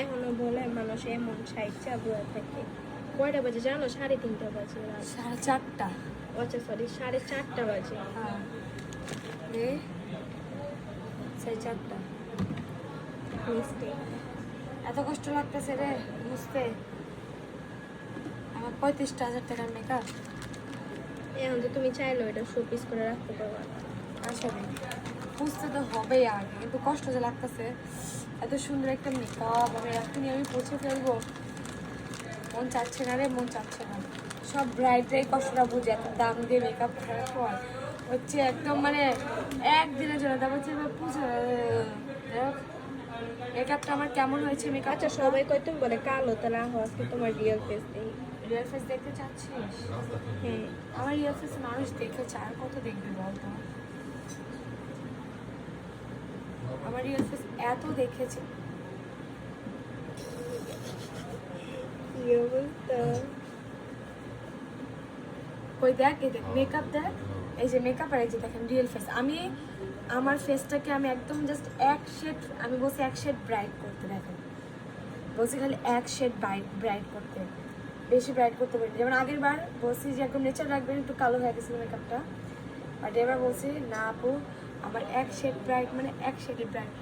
এখনও বলে মানুষ এমন সাইডটা বুয়া থাকে। কয়টা বাজে জানো? সাড়ে তিনটা বাজে সাড়ে চারটা। আচ্ছা সরি সাড়ে চারটা বাজে। হ্যাঁ। সাড়ে চারটা। এত কষ্ট লাগতেছে রে বুঝতে। আমার পঁয়ত্রিশটা হাজার টাকার মেকআপ এখন তো তুমি চাইলো এটা শোপিস করে রাখতে পারবা আসলে বুঝতে তো হবেই আগে কিন্তু কষ্ট যে লাগতেছে। এত সুন্দর একটা মেকআপ আমি এখনই আমি পৌঁছে ফেলব। মন চাচ্ছে না রে মন চাচ্ছে না। সব ব্রাইডরাই কষ্টটা বুঝে এত দাম দিয়ে মেকআপ করার পর হচ্ছে একদম মানে একদিনের জন্য তারপর হচ্ছে পুজো মেকআপটা আমার কেমন হয়েছে মেকআপ আচ্ছা সবাই কয় তুমি বলে কালো তা না হওয়া আজকে তোমার রিয়েল ফেস নেই। রিয়েল ফেস দেখতে চাচ্ছিস? হ্যাঁ আমার রিয়েল ফেস মানুষ দেখেছে আর কত দেখবে বলতো আমার রিয়েল ফেস এত দেখেছে ওই দেখ, এই দেখ মেকআপ দেখ। এই যে মেকআপ আর এই যে দেখেন রিয়েল ফেস আমি, আমার ফেসটাকে আমি একদম জাস্ট এক শেড আমি বলছি এক শেড ব্রাইট করতে দেখেন। বলছি খালি এক শেড ব্রাইট ব্রাইট করতে। বেশি ব্রাইট করতে পারি যেমন আগের বার বলছি যে একদম নেচার রাখবেন, একটু কালো হয়ে গেছিল মেকআপটা বাট এবার বলছি, না আপু আমার এক শেড ব্রাইট মানে এক শেডে ব্রাইট